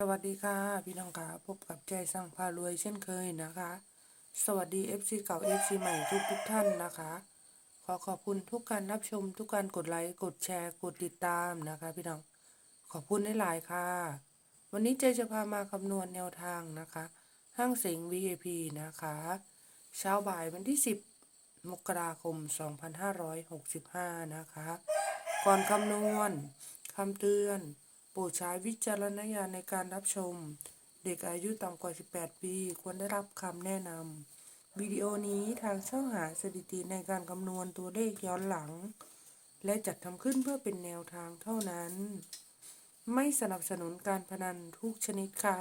สวัสดีค่ะ พี่น้องค่ะพบกับใจสั่งพารวยเช่นเคยนะคะ สวัสดี FC เก่า FC ใหม่ทุกทุกท่านนะคะ ขอขอบคุณทุกการรับชมทุกการกดไลค์กดแชร์กดติดตามนะคะ พี่น้องขอบคุณหลายๆค่ะ วันนี้เจจะพามาคำนวณแนวทางนะคะ ห้างเสง VIP นะคะเช้าบ่ายวันที่ 10 มกราคม 2565 นะคะ ก่อนคำนวณคำเตือน โปรดใช้วิจารณญาณในการรับชม เด็กอายุต่ำกว่า 18 ปี ควรได้รับคำแนะนำวิดีโอนี้ทางช่องหาสถิติในการคำนวณตัวเลขย้อนหลัง และจัดทำขึ้นเพื่อเป็นแนวทางเท่านั้น ไม่สนับสนุนการพนันทุกชนิดค่ะ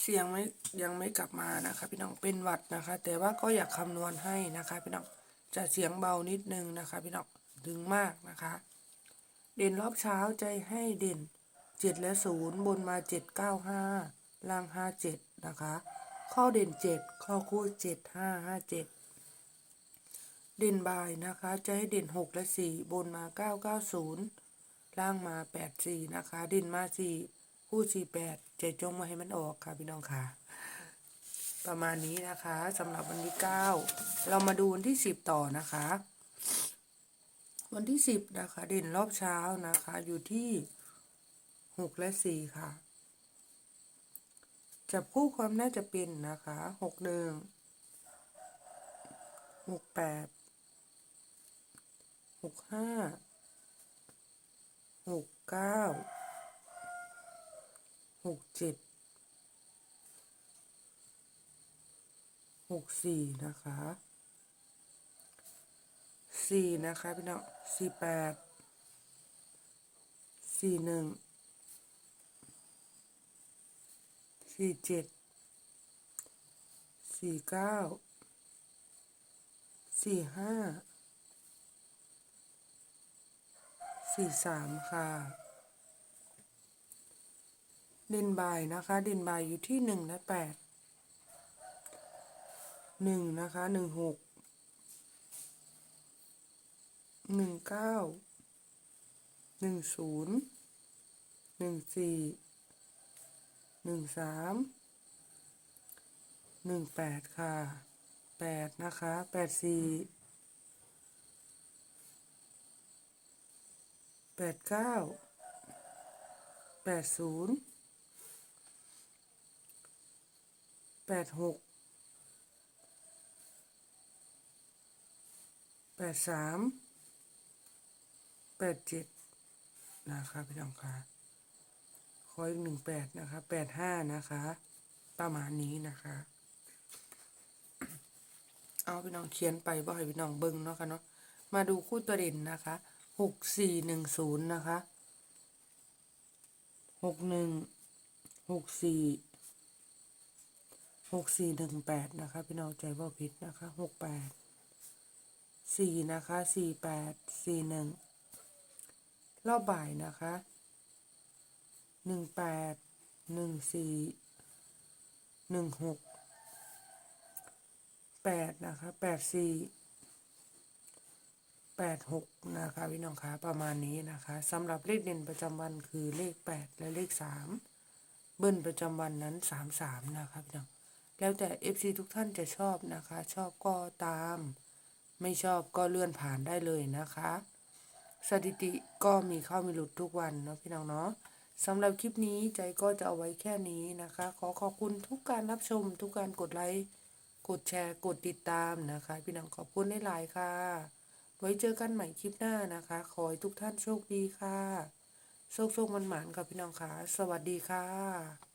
เสียงไม่ยังไม่กลับมานะคะพี่น้องเป็นหวัดนะคะ แต่ว่าก็อยากคำนวณให้นะคะพี่น้องจะเสียงเบานิดนึงนะคะพี่น้องดึงมากนะคะ เด่นรอบเช้าใจให้เด่นเจ็ดและศูนย์บนมาเจ็ดเก้าห้าล่างห้าเจ็ดนะคะ ข้อเด่นเจ็ดข้อคู่เจ็ดห้าห้าเจ็ดเด่นบ่ายนะคะใจให้เด่นหกและสี่บนมาเก้าเก้าศูนย์ล่างมาแปดสี่นะคะ เด่นมาสี่คู่สี่แปดใจจงมาให้มันออกค่ะพี่น้องค่ะประมาณนี้นะคะสำหรับวันที่เก้าเรามาดูวันที่สิบต่อนะคะ วันที่สิบนะคะ เด่นรอบเช้านะคะ อยู่ที่หกและสี่ค่ะ จับคู่ความน่าจะเป็นนะคะหกหนึ่งหกแปดหกห้าหกเก้าหกเจ็ดหกสี่นะคะ สี่นะคะพี่น้องสี่แปดสี่หนึ่งสี่เจ็ดสี่เก้าสี่ห้าสี่สามค่ะด่นบายนะคะด่นบายอยู่ที่หนึ่งและแปดหนึ่งนะคะหนึ่งหก หนึ่งเก้าหนึ่งศูนย์หนึ่งสี่หนึ่งสามหนึ่งแปดค่ะแปดนะคะแปดสี่แปดเก้าแปดศูนย์แปดหกแปดสาม แปดเจ็ดนะคะพี่น้องคะขออีกหนึ่งแปดนะคะแปดห้านะคะ ประมาณนี้นะคะ เอาพี่น้องเขียนไปบ่ให้พี่น้องเบิ้งเนาะค่ะเนาะมาดูคู่ตัวเด่นนะคะหกสี่หนึ่งศูนย์นะคะหกหนึ่งหกสี่หกสี่หนึ่งแปดนะคะ พี่น้องใจว่าผิดนะคะหกแปดสี่นะคะสี่แปดสี่หนึ่ง รอบบ่ายนะคะหนึ่งแปดหนึ่งสี่หนึ่งหกแปดนะคะแปดสี่แปดหกนะคะพี่น้องคะประมาณนี้นะคะสำหรับเลขเด่นประจำวันคือเลขแปดและเลขสามเบิ้ลประจำวันนั้นสามสามนะคะพี่น้องแล้วแต่ FC ทุกท่านจะชอบนะคะ ชอบก็ตาม ไม่ชอบก็เลื่อนผ่านได้เลยนะคะ สถิติก็มีเข้ามีหลุดทุกวันเนาะพี่น้องเนาะสำหรับคลิปนี้ใจก็จะเอาไว้แค่นี้นะคะ ขอขอบคุณทุกการรับชม ทุกการกดไลค์กดแชร์กดติดตามนะคะ พี่น้องขอบคุณได้หลายค่ะ ไว้เจอกันใหม่คลิปหน้านะคะ ขอให้ทุกท่านโชคดีค่ะ โชคโชคมันหมานๆกับพี่น้องค่ะ สวัสดีค่ะ